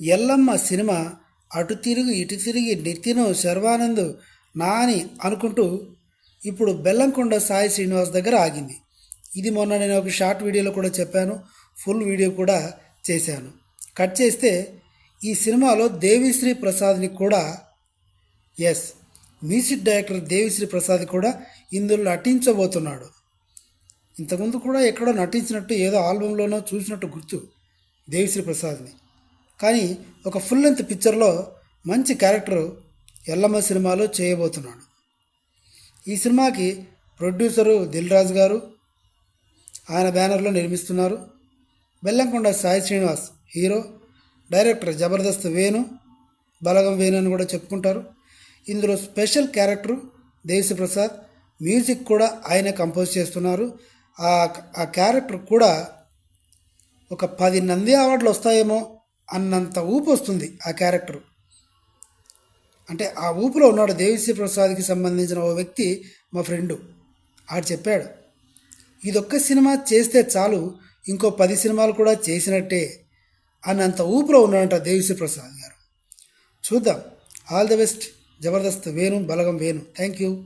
Yellamma cinema అటు తిరిగి ఇటు తిరిగి నితిను శర్వానంద్ నాని అనుకుంటూ ఇప్పుడు బెల్లంకొండ సాయి శ్రీనివాస్ దగ్గర ఆగింది. ఇది మొన్న నేను ఒక షార్ట్ వీడియోలో కూడా చెప్పాను. ఫుల్ వీడియో కూడా చేశాను. కట్ చేస్తే ఈ సినిమాలో దేవిశ్రీ ప్రసాద్ని కూడా yes music director Devi Sri Prasad కూడా ఇందులో నటించబోతున్నాడు. ఇంతకుముందు కూడా ఎక్కడో నటించినట్టు ఏదో ఆల్బంలోనో చూసినట్టు గుర్తు దేవిశ్రీ ప్రసాద్ని. కానీ ఒక ఫుల్ లెంత్ పిక్చర్లో మంచి క్యారెక్టర్ ఎల్లమ్మ సినిమాలో చేయబోతున్నాడు. ఈ సినిమాకి ప్రొడ్యూసరు దిల్ రాజు గారు ఆయన బ్యానర్లో నిర్మిస్తున్నారు. బెల్లంకొండ సాయి శ్రీనివాస్ హీరో డైరెక్టర్ జబర్దస్త్ వేణు బలగం వేణు అని కూడా చెప్పుకుంటారు. ఇందులో స్పెషల్ క్యారెక్టర్ దేవిశ్రీప్రసాద్ మ్యూజిక్ కూడా ఆయన కంపోజ్ చేస్తున్నారు. ఆ ఆ క్యారెక్టర్ కూడా ఒక పది నంది అవార్డులు వస్తాయేమో అన్నంత ఊపు వస్తుంది ఆ క్యారెక్టర్. అంటే ఆ ఊపులో ఉన్నాడు దేవిశ్రీ ప్రసాద్కి సంబంధించిన ఓ వ్యక్తి మా ఫ్రెండు. ఆడు చెప్పాడు ఇదొక్క సినిమా చేస్తే చాలు ఇంకో పది సినిమాలు కూడా చేసినట్టే అన్నంత ఊపులో ఉన్నాడంట దేవిశ్రీ ప్రసాద్ గారు. చూద్దాం. All the best. Jabardasth Venu Balagam Venu. Thank you